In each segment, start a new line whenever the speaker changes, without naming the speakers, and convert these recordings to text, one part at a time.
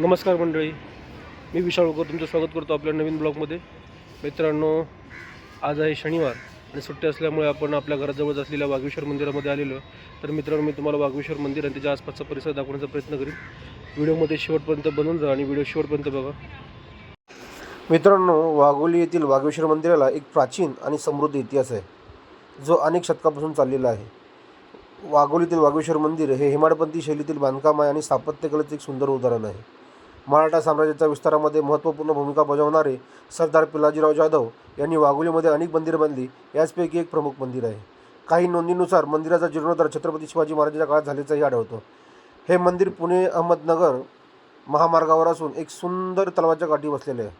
नमस्कार मंडळी. मी विशाल उकर तुमचं स्वागत करतो आपल्या नवीन ब्लॉगमध्ये. मित्रांनो आज आहे शनिवार आणि सुट्टी असल्यामुळे आपण आपल्या घराजवळच असलेल्या वाघेश्वर मंदिरामध्ये आलेलो तर मित्रांनो मी तुम्हाला वाघेश्वर मंदिर आणि त्याच्या आसपासचा परिसर दाखवण्याचा प्रयत्न करीन. व्हिडिओमध्ये शेवटपर्यंत बनून जा आणि व्हिडिओ शेवटपर्यंत बघा. मित्रांनो वाघोली येथील वाघेश्वर मंदिराला एक प्राचीन आणि समृद्ध इतिहास आहे. जो अनेक शतकापासून चाललेला आहे. वाघोलीतील वाघेश्वर मंदिर हे हिमाडपंथी शैलीतील बांधकाम आहे आणि स्थापत्यकलेचं एक सुंदर उदाहरण आहे. मराठा साम्राज्याच्या विस्तारामध्ये महत्त्वपूर्ण भूमिका बजावणारे सरदार पिलाजीराव जाधव यांनी वाघोलीमध्ये अनेक मंदिरं बांधली. याचपैकी एक प्रमुख मंदिर आहे. काही नोंदीनुसार मंदिराचा जीर्णोद्धार छत्रपती शिवाजी महाराजांच्या काळात झाल्याचंही आढळतो. हे मंदिर पुणे अहमदनगर महामार्गावर असून एक सुंदर तलावाच्या काठी बसलेले आहे.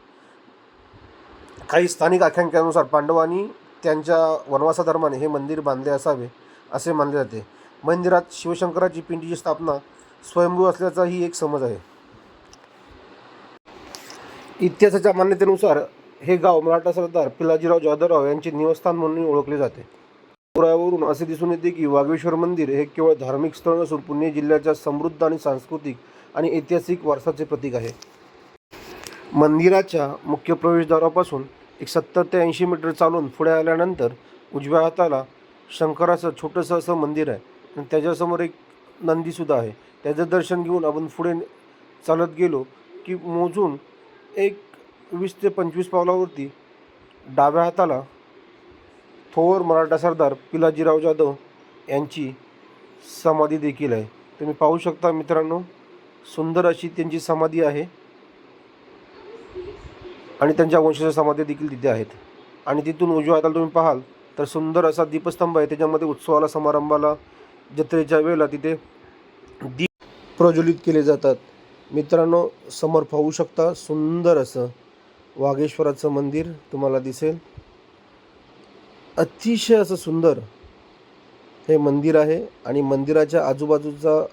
काही स्थानिक आख्यानकानुसार पांडवांनी त्यांच्या वनवासादरम्यान हे मंदिर बांधले असावे असे मानले जाते. मंदिरात शिवशंकराची पिंडीची स्थापना स्वयंभू असल्याचाही एक समज आहे. इतिहासाच्या मान्यतेनुसार हे गाव मराठा सरदार पिलाजीराव जाधवराव यांचे निवासस्थान म्हणून ओळखले जाते. पुराव्यावरून असे दिसून येते की वाघेश्वर मंदिर हे केवळ धार्मिक स्थळ नसून पुणे जिल्ह्याच्या समृद्ध आणि सांस्कृतिक आणि ऐतिहासिक वारसाचे प्रतीक आहे. मंदिराच्या मुख्य प्रवेशद्वारापासून एक सत्तर ते ऐंशी मीटर चालून पुढे आल्यानंतर उजव्या हाताला शंकराचं छोटंसं असं मंदिर आहे आणि त्याच्यासमोर एक नंदीसुद्धा आहे. त्याचं दर्शन घेऊन आपण पुढे चालत गेलो की मोजून एक वीस ते पंचवीस पावलावरती डाव्या हाताला थोर मराठा सरदार पिलाजीराव जाधव यांची समाधी देखील आहे. तुम्ही पाहू शकता मित्रांनो सुंदर अशी त्यांची समाधी आहे आणि त्यांच्या वंशाच्या समाधी देखील तिथे आहेत. आणि तिथून उजव्या हाताला तुम्ही पाहाल तर सुंदर असा दीपस्तंभ आहे. त्याच्यामध्ये उत्सवाला समारंभाला जत्रेच्या वेळेला तिथे दीप प्रज्वलित केले जातात. मित्रांनो समोर पाहू शकता सुंदर असं वाघेश्वराचं मंदिर तुम्हाला दिसेल. अतिशय असं सुंदर हे मंदिर आहे आणि मंदिराच्या आजूबाजूचा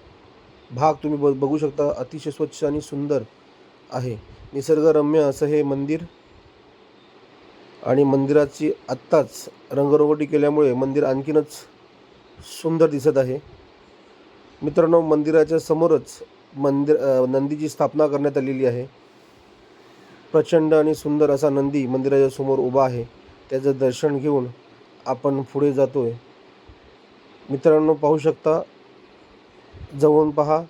भाग तुम्ही ब बघू शकता अतिशय स्वच्छ आणि सुंदर आहे. निसर्गरम्य असं हे मंदिर. आणि मंदिराची आत्ताच रंगरंगोटी केल्यामुळे मंदिर आणखीनच सुंदर दिसत आहे. मित्रांनो मंदिराच्या समोरच मंदिर नंदीची स्थापना करण्यात आलेली आहे. प्रचंड आणि सुंदर असा नंदी मंदिराच्या समोर उभा आहे. त्याचं दर्शन घेऊन आपण पुढे जातो आहे मित्रांनो पाहू शकता जवळून पहा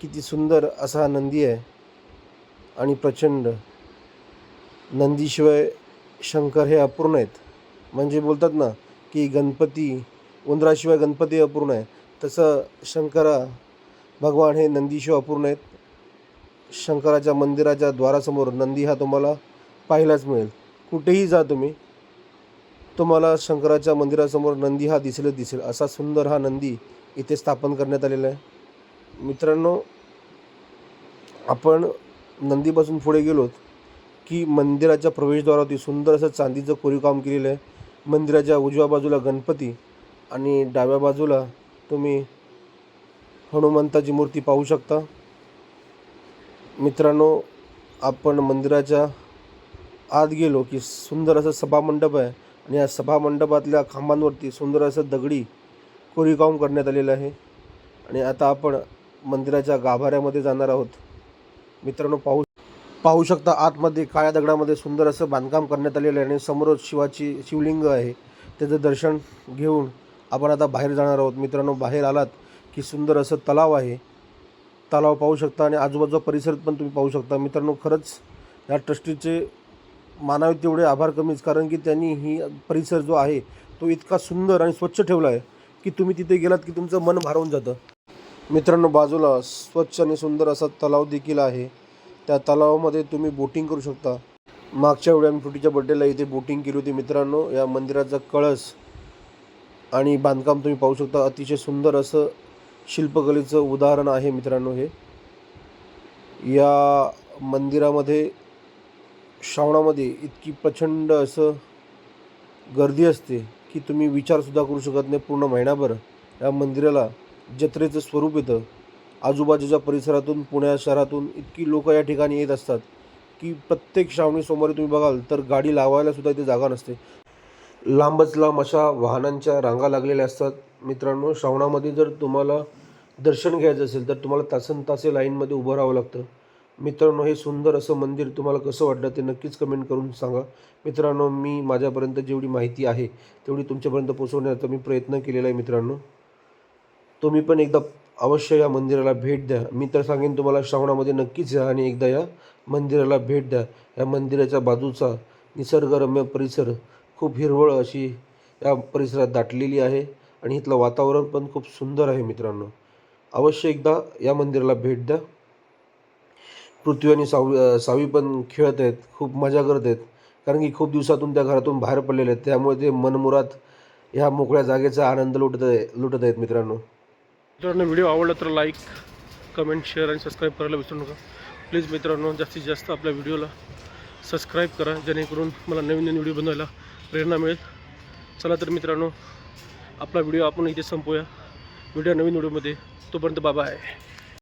किती सुंदर असा हा नंदी आहे आणि प्रचंड. नंदीशिवाय शंकर हे अपूर्ण आहेत. म्हणजे बोलतात ना की गणपती उंदराशिवाय गणपती अपूर्ण आहे. तसं शंकरा भगवान हे नंदीशिवाय अपूर्ण आहेत. शंकराच्या मंदिराच्या द्वारासमोर नंदी हा तुम्हाला पाहायलाच मिळेल. कुठेही जा तुम्ही तुम्हाला शंकराच्या मंदिरासमोर नंदी हा दिसेलच दिसेल. असा सुंदर हा नंदी इथे स्थापन करण्यात आलेला आहे. मित्रांनो आपण नंदीपासून पुढे गेलोत की मंदिराच्या प्रवेशद्वारावरती सुंदर असं चांदीचं कोरीवकाम केलेलं आहे. मंदिराच्या उजव्या बाजूला गणपती आणि डाव्या बाजूला तुम्ही हनुमंताची मूर्ती पाहू शकता. मित्रांनो आपण मंदिराच्या आत गेलो की सुंदर असं सभामंडप आहे आणि या सभामंडपातल्या खांबांवरती सुंदर असं दगडी कोरीकाम करण्यात आलेलं आहे. आणि आता आपण मंदिराच्या गाभाऱ्यामध्ये जाणार आहोत. मित्रांनो पाहू पाहू शकता आतमध्ये काळ्या दगडामध्ये सुंदर असं बांधकाम करण्यात आलेलं आहे आणि समोरच शिवाची शिवलिंग आहे. त्याचं दर्शन घेऊन आपण आता बाहेर जाणार आहोत. मित्रांनो बाहेर आलात की सुंदर असं तलाव आहे. तलाव पाहू शकता आणि आजूबाजूचा परिसर पण तुम्ही पाहू शकता. मित्रांनो खरंच या ट्रस्टीचे मानावे तेवढे आभार कमीच कारण की त्यांनी ही परिसर जो आहे तो इतका सुंदर आणि स्वच्छ ठेवला आहे की तुम्ही तिथे गेलात की तुमचं मन भारावून जातं. मित्रांनो बाजूला स्वच्छ आणि सुंदर असा तलाव देखील आहे. त्या तलावामध्ये तुम्ही बोटिंग करू शकता. मागच्या वेळी आम्ही फुटीच्या बड्डेला इथे बोटिंग केली होती मित्रांनो. या मंदिराचा कळस आणि बांधकाम तुम्ही पाहू शकता. अतिशय सुंदर असं शिल्पकलेचं उदाहरण आहे मित्रांनो हे. या मंदिरामध्ये श्रावणामध्ये इतकी प्रचंड असं गर्दी असते की तुम्ही विचारसुद्धा करू शकत नाही पूर्ण महिनाभर. या मंदिराला जत्रेचं स्वरूप येतं. आजूबाजूच्या परिसरातून पुण्या शहरातून इतकी लोक या ठिकाणी येत असतात की प्रत्येक श्रावणी सोमवारी तुम्ही बघाल तर गाडी लावायला सुद्धा इथे जागा नसते. लांबच लांब अशा वाहनांच्या रांगा लागलेल्या असतात. मित्रांनो श्रावणामध्ये जर तुम्हाला दर्शन घ्यायचं असेल तर तुम्हाला तासन तासे लाईनमध्ये उभं राहावं लागतं. मित्रांनो हे सुंदर असं मंदिर तुम्हाला कसं वाटलं ते नक्कीच कमेंट करून सांगा. मित्रांनो मी माझ्यापर्यंत जेवढी माहिती आहे तेवढी तुमच्यापर्यंत पोचवण्याचा मी प्रयत्न केलेला आहे मित्रांनो. तुम्ही पण एकदा अवश्य या मंदिराला भेट द्या. मी तर सांगेन तुम्हाला श्रावणामध्ये नक्कीच या आणि एकदा या मंदिराला भेट द्या. या मंदिराच्या बाजूचा निसर्गरम्य परिसर खूप हिरवळ अशी या परिसरात दाटलेली आहे आणि इथलं वातावरण पण खूप सुंदर आहे मित्रांनो. अवश्य एकदा या मंदिराला भेट द्या. पृथ्वी आणि सावी सावी पण खेळत आहेत खूप मजा करत आहेत. कारण की खूप दिवसातून त्या घरातून बाहेर पडलेले आहेत. त्यामुळे ते मनमुरात ह्या मोकळ्या जागेचा आनंद लुटत आहे लुटत आहेत मित्रांनो. मित्रांनो व्हिडिओ आवडला तर लाईक कमेंट शेअर आणि सबस्क्राईब करायला विसरू नका. प्लीज मित्रांनो जास्तीत जास्त आपल्या व्हिडिओला सबस्क्राईब करा जेणेकरून मला नवीन नवीन व्हिडिओ बनवायला प्रेरणा मिळेल. चला तर मित्रांनो आपला व्हिडिओ आपण इथे संपूया. व्हिडिओ नवीन व्हिडिओमध्ये. तोपर्यंत बाबा आहे